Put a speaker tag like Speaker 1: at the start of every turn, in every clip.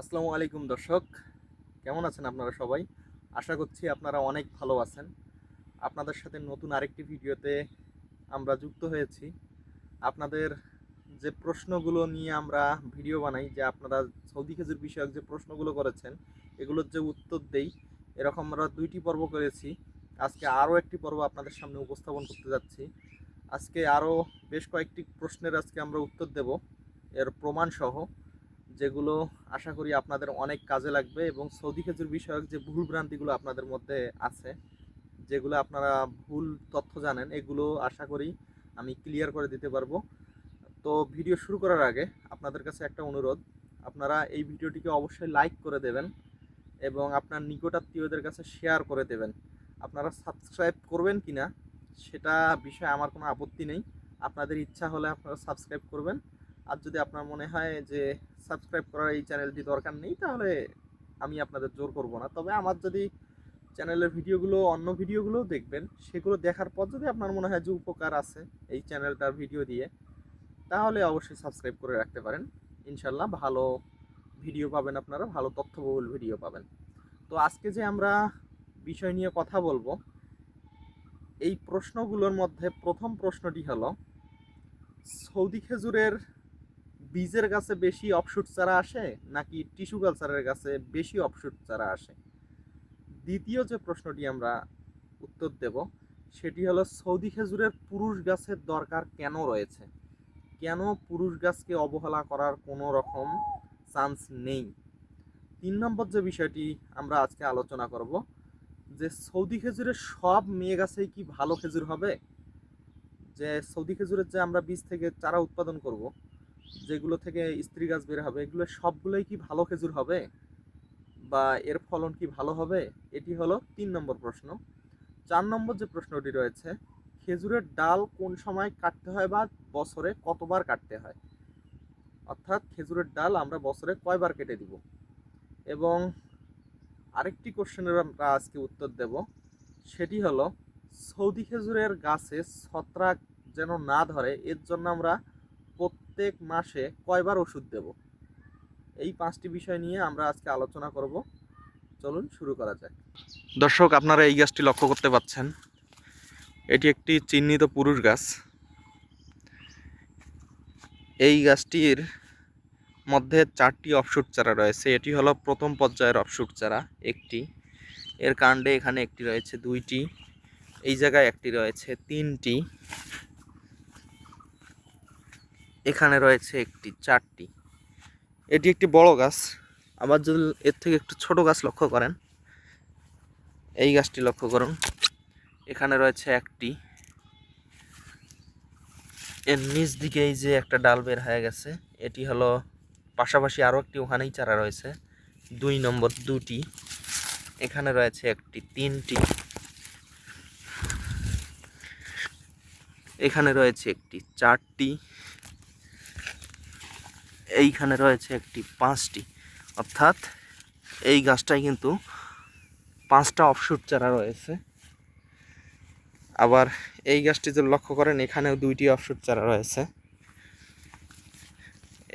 Speaker 1: আসসালামু আলাইকুম দর্শক। কেমন আছেন আপনারা সবাই? আশা করছি আপনারা অনেক ভালো আছেন। আপনাদের সাথে নতুন আরেকটি ভিডিওতে আমরা যুক্ত হয়েছি। আপনাদের যে প্রশ্নগুলো নিয়ে আমরা ভিডিও বানাই, যে আপনারা সৌদি খেজুর বিষয়ক যে প্রশ্নগুলো করেছেন, এগুলোর যে উত্তর দেই, এরকম আমরা দুইটি পর্ব করেছি। আজকে আরও একটি পর্ব আপনাদের সামনে উপস্থাপন করতে যাচ্ছি। আজকে আরও বেশ কয়েকটি প্রশ্নের আজকে আমরা উত্তর দেব। এর প্রমাণ সহ যেগুলো আশা করি আপনাদের অনেক কাজে লাগবে এবং সৌদি খেজুর বিষয়ক যে ভুল ভ্রান্তিগুলো আপনাদের মধ্যে আছে, যেগুলো আপনারা ভুল তথ্য জানেন, এগুলো আশা করি আমি ক্লিয়ার করে দিতে পারব। তো ভিডিও শুরু করার আগে আপনাদের কাছে একটা অনুরোধ, আপনারা এই ভিডিওটিকে অবশ্যই লাইক করে দেবেন এবং আপনার নিকটাত্মীয়দের কাছে শেয়ার করে দেবেন। আপনারা সাবস্ক্রাইব করবেন কি না সেটা বিষয়ে আমার কোনো আপত্তি নেই। আপনাদের ইচ্ছা হলে আপনারা সাবস্ক্রাইব করবেন। আর যদি আপনার মনে হয় যে সাবস্ক্রাইব করার এই চ্যানেলটি দরকার নেই, তাহলে আমি আপনাদের জোর করব না। তবে আমার যদি চ্যানেলের ভিডিওগুলো, অন্য ভিডিওগুলো দেখবেন, সেগুলো দেখার পর যদি আপনার মনে হয় যে উপকার আছে এই চ্যানেলটার ভিডিও দিয়ে, তাহলে অবশ্যই সাবস্ক্রাইব করে রাখতে পারেন। ইনশাল্লাহ ভালো ভিডিও পাবেন আপনারা, ভালো তথ্যবহুল ভিডিও পাবেন। তো আজকে যে আমরা বিষয় নিয়ে কথা বলব, এই প্রশ্নগুলোর মধ্যে প্রথম প্রশ্নটি হলো, সৌদি খেজুরের বীজের গাছে বেশি অফশুট চারা আসে নাকি টিস্যু কালচারের গাছে বেশি অফশুট চারা আসে? দ্বিতীয় যে প্রশ্নটি আমরা উত্তর দেব, সেটি হলো সৌদি খেজুরের পুরুষ গাছের দরকার কেন রয়েছে? কেন পুরুষ গাছকে অবহেলা করার কোনো রকম চান্স নেই? তিন নম্বর যে বিষয়টি আমরা আজকে আলোচনা করব, যে সৌদি খেজুরের সব মেয়ে গাছেই কি ভালো খেজুর হবে? যে সৌদি খেজুরের যে আমরা বীজ থেকে চারা উৎপাদন করব যেগুলো থেকে স্ত্রী গাছ বের হবে, এগুলো সবগুলোই কি ভালো খেজুর হবে? বা এর ফলন কি ভালো হবে? এটি হলো তিন নম্বর প্রশ্ন। চার নম্বর যে প্রশ্নটি রয়েছে, খেজুরের ডাল কোন সময় কাটতে হয় বা বছরে কতবার কাটতে হয়? অর্থাৎ খেজুরের ডাল আমরা বছরে কয়বার কেটে দিব? এবং আরেকটি কোশ্চেনের আমরা আজকে উত্তর দেব, সেটি হলো সৌদি খেজুরের গাছে ছত্রাক যেন না ধরে, এর জন্য আমরা প্রত্যেক মাসে কয়বার ওষুধ দেব? এই পাঁচটি বিষয় নিয়ে আমরা আজকে আলোচনা করব। চলুন শুরু করা যাক। দর্শক, আপনারা এই গাছটি লক্ষ্য করতে পাচ্ছেন। এটি একটি চিহ্নিত পুরুষ গাছ। এই গাছটির মধ্যে চারটি অফশুট চারা রয়েছে। এটি হলো প্রথম পর্যায়ের অফশুট চারা একটি। এর কাণ্ডে এখানে একটি রয়েছে দুইটি। এই জায়গায় একটি রয়েছে তিনটি। এখানে রয়েছে একটি চারটি। এটি একটি বড় গাছ। আবার যদি এর থেকে একটু ছোট গাছ লক্ষ্য করেন, এই গাছটি লক্ষ্য করুন। এখানে রয়েছে একটি। এর নিচ দিকে এই যে একটা ডাল বের হয়ে গেছে, এটি হলো পাশাপাশি আরও একটি ওখানেই চারা রয়েছে, দুই নম্বর দুটি। এখানে রয়েছে একটি তিনটি। এখানে রয়েছে একটি চারটি। এইখানে রয়েছে একটি পাঁচটি। অর্থাৎ এই গাছটায় কিন্তু পাঁচটা অফশুট চারা রয়েছে। আবার এই গাছটি যদি লক্ষ্য করেন, এখানেও দুইটি অফশুট চারা রয়েছে।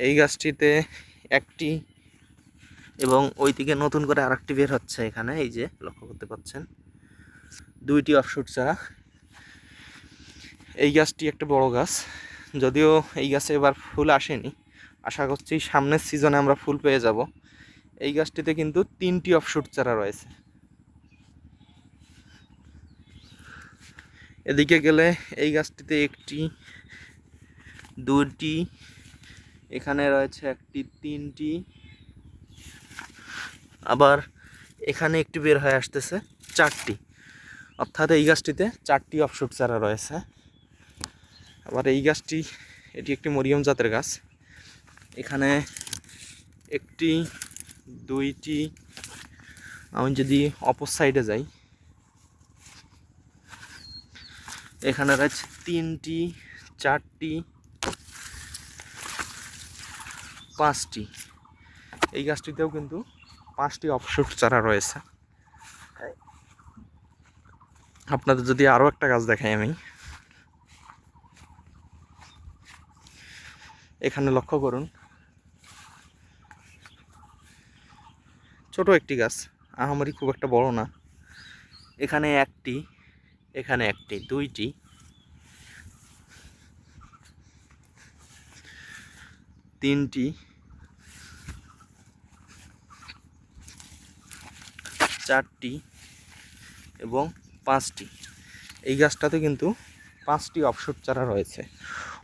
Speaker 1: এই গাছটিতে একটি এবং ওই দিকে নতুন করে আরেকটি বের হচ্ছে এখানে, এই যে লক্ষ্য করতে পাচ্ছেন। দুইটি অফশুট চারা। এই গাছটি একটা বড় গাছ। যদিও এই গাছে এবার ফুল আসেনি আশা করছি সামনের সিজনে আমরা ফুল পেয়ে যাব। এই গাছটিতে কিন্তু তিনটি অফশুট চারা রয়েছে। এদিকে গেলে এই গাছটিতে একটি দুটি এখানে রয়েছে একটি, তিনটি, আবার এখানে একটি বের হয়ে আসতেছে চারটি। অর্থাৎ এই গাছটিতে চারটি অফশুট চারা রয়েছে। আবার এই গাছটি, এটি একটি মরিয়ম জাতের গাছ। এখানে একটি, দুইটি, আমি যদি অপর সাইডে যাই, এখানে রয়েছে তিনটি, চারটি, পাঁচটি। এই গাছটিতেও কিন্তু পাঁচটি অফশুট চারা রয়েছে। আপনাদের যদি আরও একটা গাছ দেখাই আমি। এখানে লক্ষ্য করুন ছোট একটি গাছ। আহামরি খুব একটা বড় না। এখানে একটি এখানে একটি, দুইটি। তিনটি। চারটি এবং পাঁচটি। এই গাছটাতে কিন্তু পাঁচটি অফশুট চারা রয়েছে।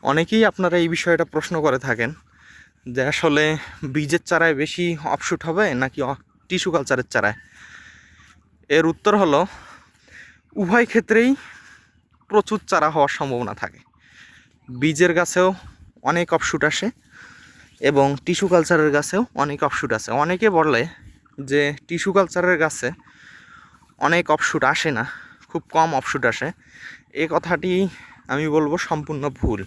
Speaker 1: অনেকেই আপনারা এই বিষয়টা প্রশ্ন করে থাকেন যে আসলে বীজের চারায় বেশি অফশুট হবে নাকি টিস্যু কালচারের চারায়। এর উত্তর হলো, উভয় ক্ষেত্রেই প্রচুর চারা হওয়ার সম্ভাবনা থাকে। বীজের গাছেও অনেক অফশুট আসে এবং টিস্যু কালচারের গাছেও অনেক অফশুট আছে অনেকে বলে যে টিস্যু কালচারের গাছে অনেক অফশুট আসে না, খুব কম অফশুট আসে। এ কথাটি আমি বলব সম্পূর্ণ ভুল।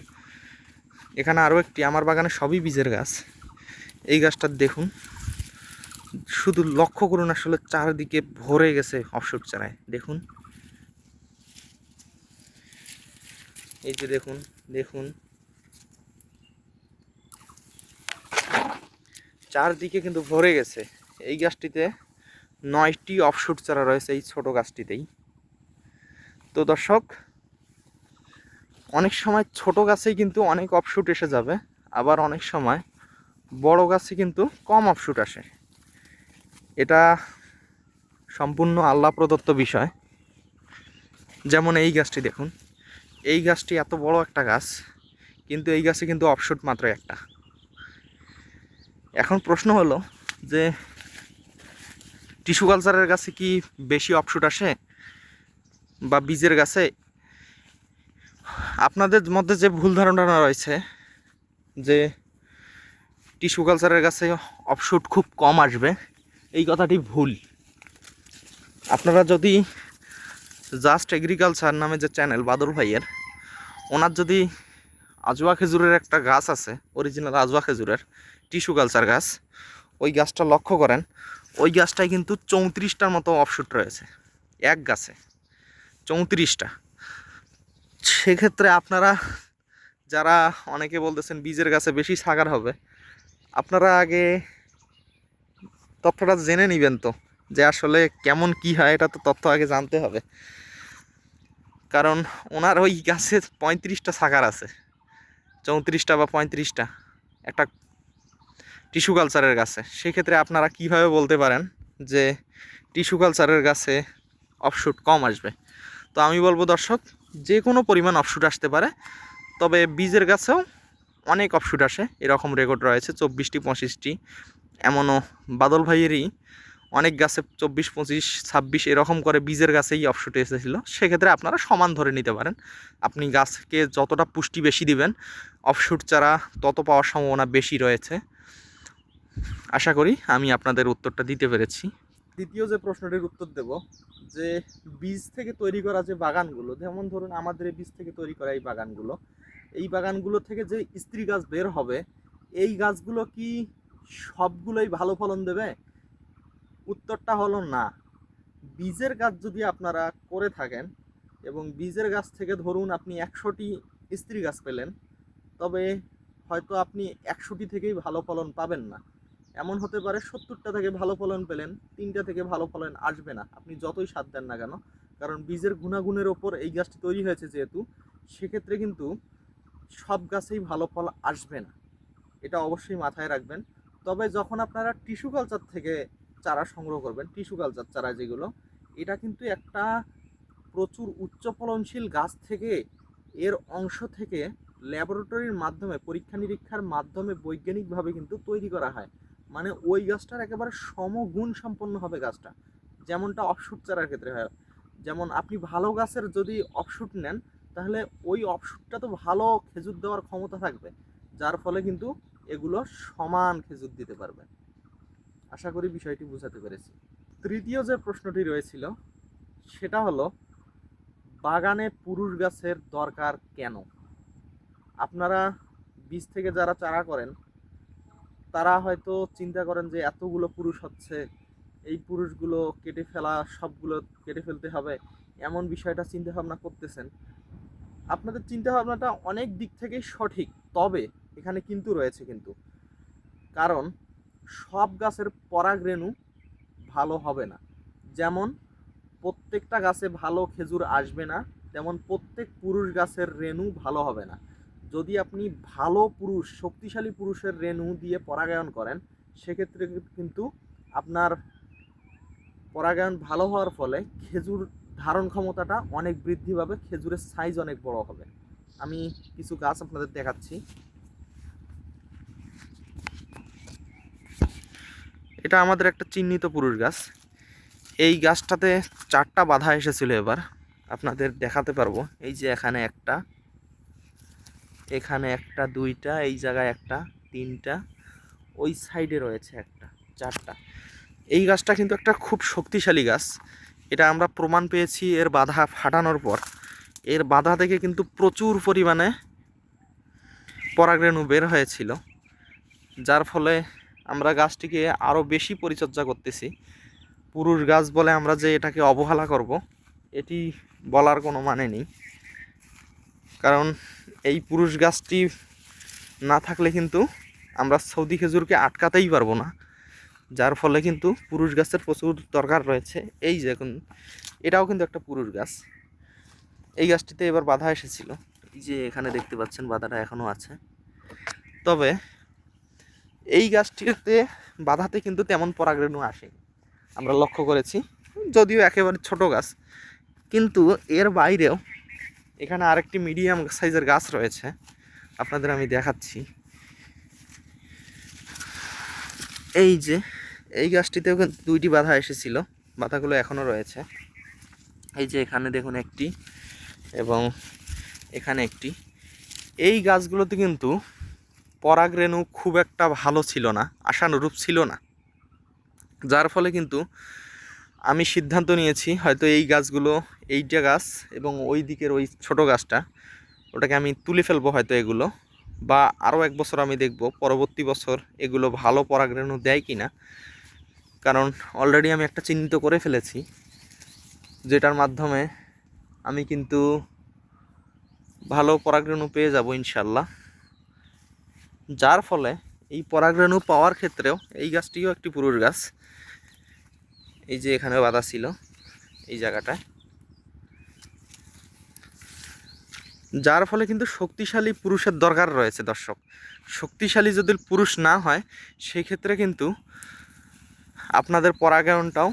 Speaker 1: এখানে আরও একটি, আমার বাগানে সবই বীজের গাছ। এই গাছটা দেখুন। শুধু লক্ষ্য করুন আসলে চারদিকে ভরে গেছে অফশুট চারায় দেখুন। এই যে দেখুন দেখুন। চারদিকে কিন্তু ভরে গেছে। এই গাছটিতে নয়টি অফশুট চারা রয়েছে এই ছোট গাছটিতেই। তো দর্শক, অনেক সময় ছোট গাছেই কিন্তু অনেক অফশুট এসে যাবে, আবার অনেক সময় বড় গাছে কিন্তু কম অফশুট আসে। এটা সম্পূর্ণ আল্লাহ প্রদত্ত বিষয়। যেমন এই গাছটি দেখুন, এই গাছটি এত বড় একটা গাছ, কিন্তু এই গাছে কিন্তু অফশুট মাত্র একটা। এখন প্রশ্ন হলো যে টিস্যু কালচারের গাছে কি বেশি অফশুট আসে বা বীজের গাছে? আপনাদের মধ্যে যে ভুল ধারণা রয়েছে যে টিস্যু কালচারের গাছে অফশুট খুব কম আসবে এই কথাটি ভুল। আপনারা যদি জাস্ট এগ্রিকালচার নামে যে চ্যানেল বাদল ভাইয়ের, ওনার যদি আজুয়া খেজুরের একটা গাছ আছে অরিজিনাল আজুয়া খেজুরের টিস্যু কালচার গাছ, ওই গাছটা লক্ষ্য করেন, ওই গাছটায় কিন্তু চৌত্রিশটার মতো অফশুট রয়েছে, এক গাছে, চৌত্রিশটা। সেক্ষেত্রে আপনারা যারা অনেকে বলতেছেন বীজের গাছে বেশি সাগার হবে, আপনারা আগে তথ্যটা জেনে নেবেন তো, যে আসলে কেমন কি হয়, এটা তো তথ্য আগে জানতে হবে। কারণ ওনার ওই গাছে পঁয়ত্রিশটা সাগার আছে, চৌত্রিশটা বা পঁয়ত্রিশটা, একটা টিস্যু কালচারের গাছে। সেক্ষেত্রে আপনারা কীভাবে বলতে পারেন যে টিস্যু কালচারের গাছে অফশুট কম আসবে? তো আমি বলব দর্শক, যে কোনো পরিমাণ অফশুট আসতে পারে, তবে বীজের গাছেও অনেক অফশুট আসে। এরকম রেকর্ড রয়েছে, চব্বিশটি, পঁচিশটি। এমনও বাদল ভাইয়েরই অনেক গাছে চব্বিশ, পঁচিশ, ছাব্বিশ এরকম করে বীজের গাছেই অফশুট এসেছিল। সেক্ষেত্রে আপনারা সমান ধরে নিতে পারেন। আপনি গাছকে যতটা পুষ্টি বেশি দিবেন অফশুট চারা তত পাওয়ার সম্ভাবনা বেশি রয়েছে। আশা করি আমি আপনাদের উত্তরটা দিতে পেরেছি। দ্বিতীয় যে প্রশ্নটির উত্তর দেব, যে বীজ থেকে তৈরি করা যে বাগানগুলো, যেমন ধরুন আমাদের বীজ থেকে তৈরি করা এই বাগানগুলো এই বাগানগুলো থেকে যে স্ত্রী গাছ বের হবে, এই গাছগুলো কি সবগুলোই ভালো ফলন দেবে? উত্তরটা হলো না। বীজের গাছ যদি আপনারা করে থাকেন এবং বীজের গাছ থেকে ধরুন আপনি একশোটি স্ত্রী গাছ পেলেন, তবে হয়তো আপনি একশোটি থেকেই ভালো ফলন পাবেন না। এমন হতে পারে সত্তরটা থেকে ভালো ফলন পেলেন, তিনটা থেকে ভালো ফলন আসবে না। আপনি যতই সাথ দেন না কেন, কারণ বীজের গুণাগুণের ওপর এই গাছটি তৈরি হয়েছে যেহেতু, সেক্ষেত্রে কিন্তু সব গাছেই ভালো ফল আসবে না। এটা অবশ্যই মাথায় রাখবেন। তবে যখন আপনারা টিস্যু কালচার থেকে চারা সংগ্রহ করবেন টিস্যু কালচার চারা যেগুলো, এটা কিন্তু একটা প্রচুর উচ্চ ফলনশীল গাছ থেকে, এর অংশ থেকে ল্যাবরেটরির মাধ্যমে, পরীক্ষা নিরীক্ষার মাধ্যমে বৈজ্ঞানিকভাবে কিন্তু তৈরি করা হয়। মানে ওই গাছটার একেবারে সমগুণ সম্পন্ন হবে গাছটা। যেমনটা অফশুট চারার ক্ষেত্রে হয়। যেমন আপনি ভালো গাছের যদি অফশুট নেন, তাহলে ওই অফশুটটা তো ভালো খেজুর দেওয়ার ক্ষমতা থাকবে। যার ফলে কিন্তু এগুলো সমান খেজুর দিতে পারবে আশা করি বিষয়টি বোঝাতে পেরেছি। তৃতীয় যে প্রশ্নটি রয়েছিল, সেটা হলো, বাগানে পুরুষ গাছের দরকার কেন? আপনারা বীজ থেকে যারা চারা করেন, তারা হয়তো চিন্তা করেন যে এতগুলো পুরুষ হচ্ছে, এই পুরুষগুলো কেটে ফেলা, সবগুলো কেটে ফেলতে হবে, এমন বিষয়টা চিন্তা ভাবনা করতেছেন। আপনাদের চিন্তা ভাবনাটা অনেক দিক থেকেই সঠিক, তবে এখানে কিন্তু রয়েছে কিন্তু। কারণ সব গাছের পরাগ রেণু ভালো হবে না। যেমন প্রত্যেকটা গাছে ভালো খেজুর আসবে না, তেমন প্রত্যেক পুরুষ গাছের রেণু ভালো হবে না। যদি আপনি ভালো পুরুষ, শক্তিশালী পুরুষের রেণু দিয়ে পরাগায়ন করেন, সেক্ষেত্রে কিন্তু আপনার পরাগায়ন ভালো হওয়ার ফলে খেজুর ধারণ ক্ষমতাটা অনেক বৃদ্ধি পাবে, খেজুরের সাইজ অনেক বড় হবে। আমি কিছু গাছ আপনাদের দেখাচ্ছি। এটা আমাদের একটা চিহ্নিত পুরুষ গাছ। এই গাছটাতে চারটা বাধা এসেছিল এবার। আপনাদের দেখাতে পারব। এই যে এখানে একটা এখানে একটা, দুইটা, এই জায়গায় একটা, তিনটা, ওই সাইডে রয়েছে একটা, চারটা। এই গাছটা কিন্তু একটা খুব শক্তিশালী গাছ। এটা আমরা প্রমাণ পেয়েছি এর বাধা ফাটানোর পর। এর বাধা থেকে কিন্তু প্রচুর পরিমাণে পরাগরেণু বের হয়েছিল। যার ফলে আমরা গাছটিকে আরও বেশি পরিচর্যা করতেছি। পুরুষ গাছ বলে আমরা যে এটাকে অবহেলা করব, এটি বলার কোনো মানে নেই। কারণ এই পুরুষ গাছটি না থাকলে কিন্তু আমরা সৌদি খেজুরকে আটকাতেই পারব না। যার ফলে কিন্তু পুরুষ গাছের প্রচুর দরকার রয়েছে। এই যে এখন, এটাও কিন্তু একটা পুরুষ গাছ। এই গাছটিতে এবার বাধা এসেছিল। এই যে এখানে দেখতে পাচ্ছেন, বাধাটা এখনও আছে। তবে এই গাছটিতে বাধাতে কিন্তু তেমন পরাগরেণু আসে। আমরা লক্ষ্য করেছি, যদিও একেবারে ছোট গাছ। কিন্তু এর বাইরেও এখানে আরেকটি মিডিয়াম সাইজের গাছ রয়েছে। আপনাদের আমি দেখাচ্ছি। এই যে, এই গাছটিতেও কিন্তু দুইটি বাধা এসেছিল। বাধাগুলো এখনও রয়েছে। এই যে এখানে দেখুন একটি এবং এখানে একটি। এই গাছগুলোতে কিন্তু পরাগরেণু খুব একটা ভালো ছিল না, আশানুরূপ ছিল না। যার ফলে কিন্তু আমি সিদ্ধান্ত নিয়েছি হয়তো এই গাছগুলো, এইটা গাছ এবং ওই দিকের ওই ছোট গাছটা, ওটাকে আমি তুলে ফেলব হয়তো এগুলো বা আরও এক বছর আমি দেখব পরবর্তী বছর এগুলো ভালো পরাগরেণু দেয় কি না কারণ অলরেডি আমি একটা চিহ্নিত করে ফেলেছি, যেটার মাধ্যমে আমি কিন্তু ভালো পরাগরেণু পেয়ে যাব ইনশাল্লাহ। যার ফলে এই পরাগরেণু পাওয়ার ক্ষেত্রেও এই গাছটিও একটি পুরুষ গাছ। এই যে এখানে বাধা ছিল এই জায়গাটায়। যার ফলে কিন্তু শক্তিশালী পুরুষের দরকার রয়েছে, দর্শক। শক্তিশালী যদি পুরুষ না হয় সেই ক্ষেত্রে কিন্তু আপনাদের পরাগায়নটাও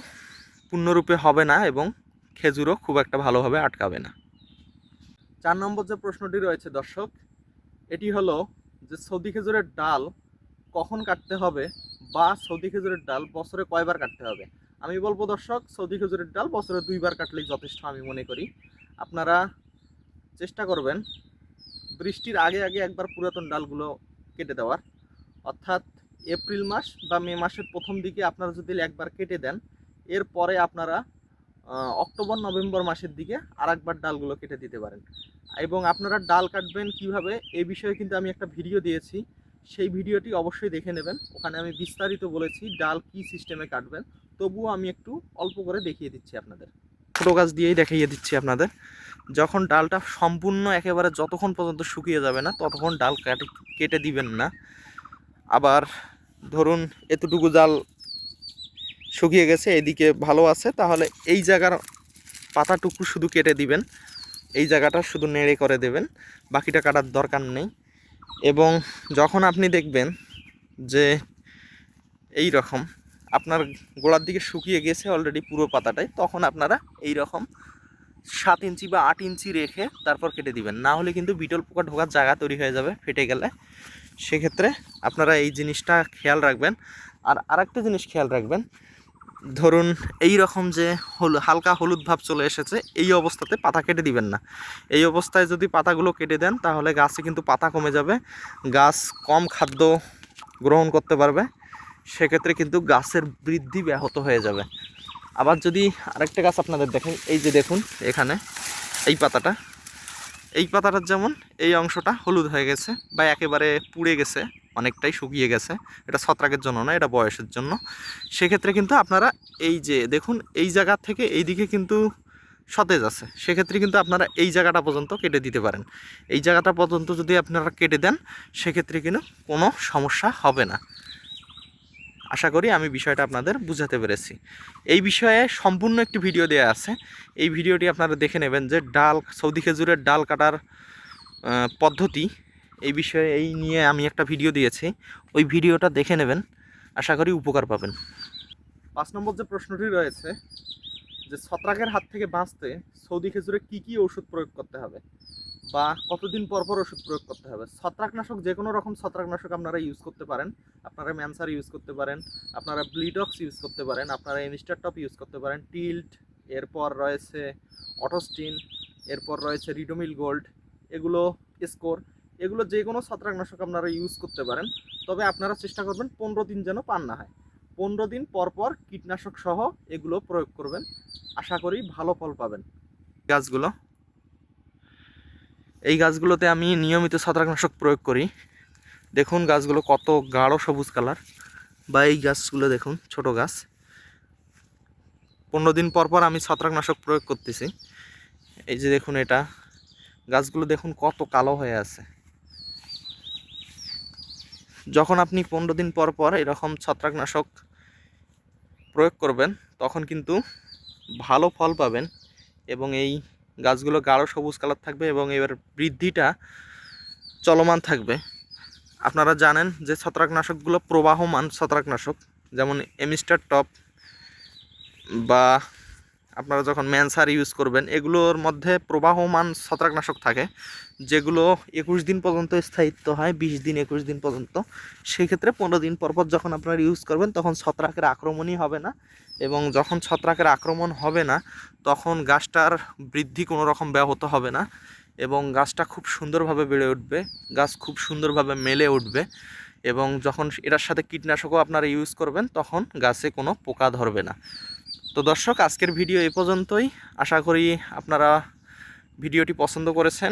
Speaker 1: পূর্ণরূপে হবে না এবং খেজুরও খুব একটা ভালোভাবে আটকাবে না। চার নম্বর যে প্রশ্নটি রয়েছে, দর্শক, এটি হলো যে সৌদি খেজুরের ডাল কখন কাটতে হবে বা সৌদি খেজুরের ডাল বছরে কয়বার কাটতে হবে? আমি বলব দর্শক, সৌদি খেজুরের ডাল বছরে দুইবার কাটলেই যথেষ্ট আমি মনে করি। আপনারা চেষ্টা করবেন বৃষ্টির আগে আগে একবার পুরাতন ডালগুলো কেটে দেওয়ার। অর্থাৎ এপ্রিল মাস বা মে মাসের প্রথম দিকে আপনারা যদি একবার কেটে দেন, এরপরে আপনারা অক্টোবর, নভেম্বর মাসের দিকে আর একবার ডালগুলো কেটে দিতে পারেন। এবং আপনারা ডাল কাটবেন কীভাবে এই বিষয়ে কিন্তু আমি একটা ভিডিও দিয়েছি। সেই ভিডিওটি অবশ্যই দেখে নেবেন। ওখানে আমি বিস্তারিত বলেছি ডাল কি সিস্টেমে কাটবেন। তবুও আমি একটু অল্প করে দেখিয়ে দিচ্ছি আপনাদের। ছোটো গাছ দিয়েই দেখিয়ে দিচ্ছি আপনাদের। যখন ডালটা সম্পূর্ণ একেবারে যতক্ষণ পর্যন্ত শুকিয়ে যাবে না, ততক্ষণ ডাল কাটে কেটে দিবেন না। আবার ধরুন, এতটুকু ডাল শুকিয়ে গেছে, এদিকে ভালো আছে। তাহলে এই জায়গার পাতাটুকু শুধু কেটে দিবেন। এই জায়গাটা শুধু নেড়ে করে দেবেন। বাকিটা কাটার দরকার নেই। এবং যখন আপনি দেখবেন যে এই রকম আপনার গোড়ার দিকে শুকিয়ে গেছে অলরেডি পুরো পাতাটাই, তখন আপনারা এই রকম সাত ইঞ্চি বা আট ইঞ্চি রেখে তারপর কেটে দিবেন। না হলে কিন্তু বিটল পোকা ঢোকার জায়গা তৈরি হয়ে যাবে, ফেটে গেলে। সেক্ষেত্রে আপনারা এই জিনিসটা খেয়াল রাখবেন। আর আরেকটা জিনিস খেয়াল রাখবেন ধরুন এই রকম যে হল, হালকা হলুদ ভাব চলে এসেছে, এই অবস্থাতে পাতা কেটে দিবেন না। এই অবস্থায় যদি পাতাগুলো কেটে দেন, তাহলে গাছে কিন্তু পাতা কমে যাবে। গাছ কম খাদ্য গ্রহণ করতে পারবে। সেক্ষেত্রে কিন্তু গাছের বৃদ্ধি ব্যাহত হয়ে যাবে। আবার যদি আরেকটা গাছ আপনাদের দেখেন, এই যে দেখুন, এখানে এই পাতাটা। এই পাতাটার যেমন এই অংশটা হলুদ হয়ে গেছে বা একেবারে পুড়ে গেছে, অনেকটাই শুকিয়ে গেছে। এটা ছত্রাকের জন্য না, এটা বয়সের জন্য। সেক্ষেত্রে কিন্তু আপনারা এই যে, দেখুন, এই জায়গা থেকে এই দিকে কিন্তু সতেজ আছে। সেক্ষেত্রে কিন্তু আপনারা এই জায়গাটা পর্যন্ত কেটে দিতে পারেন। এই জায়গাটা পর্যন্ত যদি আপনারা কেটে দেন, সেক্ষেত্রে কিন্তু কোনো সমস্যা হবে না। আশা করি আমি বিষয়টা আপনাদের বুঝাতে পেরেছি। এই বিষয়ে সম্পূর্ণ একটি ভিডিও দেওয়া আছে। এই ভিডিওটি আপনারা দেখে নেবেন যে ডাল, সৌদি খেজুরের ডাল কাটার পদ্ধতি। এই বিষয়ে, এই নিয়ে আমি একটা ভিডিও দিয়েছি। ওই ভিডিওটা দেখে নেবেন। আশা করি উপকার পাবেন। পাঁচ নম্বর যে প্রশ্নটি রয়েছে, যে ছত্রাকের হাত থেকে বাঁচতে সৌদি খেজুরে কি কি ওষুধ প্রয়োগ করতে হবে? বা কতদিন পর পর ওষুধ প্রয়োগ করতে হবে? ছত্রাকনাশক যে কোনো রকম ছত্রাকনাশক আপনারা ইউজ করতে পারেন। আপনারা ম্যানসার ইউজ করতে পারেন। আপনারা ব্লিডক্স ইউজ করতে পারেন। আপনারা ইনস্টারটপ ইউজ করতে পারেন। টিল্ট এরপর রয়েছে অটোস্টিন এরপর রয়েছে রিডোমিল গোল্ড এগুলো স্কোর এগুলো যে কোনো ছত্রাকনাশক আপনারা ইউজ করতে পারেন। তবে আপনারা চেষ্টা করবেন পনেরো দিন যেন পান না হয়। পনেরো দিন পর পর কীটনাশক সহ এগুলো প্রয়োগ করবেন। আশা করি ভালো ফল পাবেন। গাছগুলো এই গাছগুলোতে আমি নিয়মিত ছত্রাকনাশক প্রয়োগ করি। দেখুন গাছগুলো কত গাঢ় সবুজ কালার। বা এই গাছগুলো দেখুন, ছোট গাছ। পনেরো দিন পর পর আমি ছত্রাকনাশক প্রয়োগ করতেছি। এই যে দেখুন এটা। গাছগুলো দেখুন কত কালো হয়ে আছে। যখন আপনি পনেরো দিন পর পর এরকম ছত্রাকনাশক প্রয়োগ করবেন, তখন কিন্তু ভালো ফল পাবেন এবং এই গাছগুলো গাঢ় সবুজ কালার থাকবে এবং এবার বৃদ্ধিটা চলমান থাকবে। আপনারা জানেন যে ছত্রাকনাশকগুলো প্রবাহমান ছত্রাকনাশক, যেমন এমিস্টার টপ বা আপনারা যখন ম্যানসার ইউজ করবেন, এগুলোর মধ্যে প্রবাহমান ছত্রাকনাশক থাকে, যেগুলো একুশ দিন পর্যন্ত স্থায়িত্ব হয়, বিশ দিন, একুশ দিন পর্যন্ত। সেক্ষেত্রে পনেরো দিন পর পর যখন আপনারা ইউজ করবেন, তখন ছত্রাকের আক্রমণই হবে না। এবং যখন ছত্রাকের আক্রমণ হবে না, তখন গাছটার বৃদ্ধি কোনো রকম ব্যাহত হবে না এবং গাছটা খুব সুন্দরভাবে বেড়ে উঠবে, গাছ খুব সুন্দরভাবে মেলে উঠবে এবং যখন এটার সাথে কীটনাশকও আপনারা ইউজ করবেন, তখন গাছে কোনো পোকা ধরবে না। তো দর্শক, আজকের ভিডিও এ পর্যন্তই। আশা করি আপনারা ভিডিওটি পছন্দ করেছেন।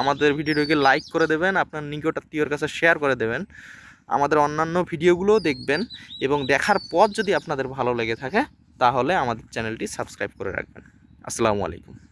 Speaker 1: আমাদের ভিডিওটিকে লাইক করে দেবেন, আপনার নিকটাত্মীয়র কাছে শেয়ার করে দেবেন। আমাদের অন্যান্য ভিডিওগুলোও দেখবেন এবং দেখার পর যদি আপনাদের ভালো লেগে থাকে, তাহলে আমাদের চ্যানেলটি সাবস্ক্রাইব করে রাখবেন। আসসালামু আলাইকুম।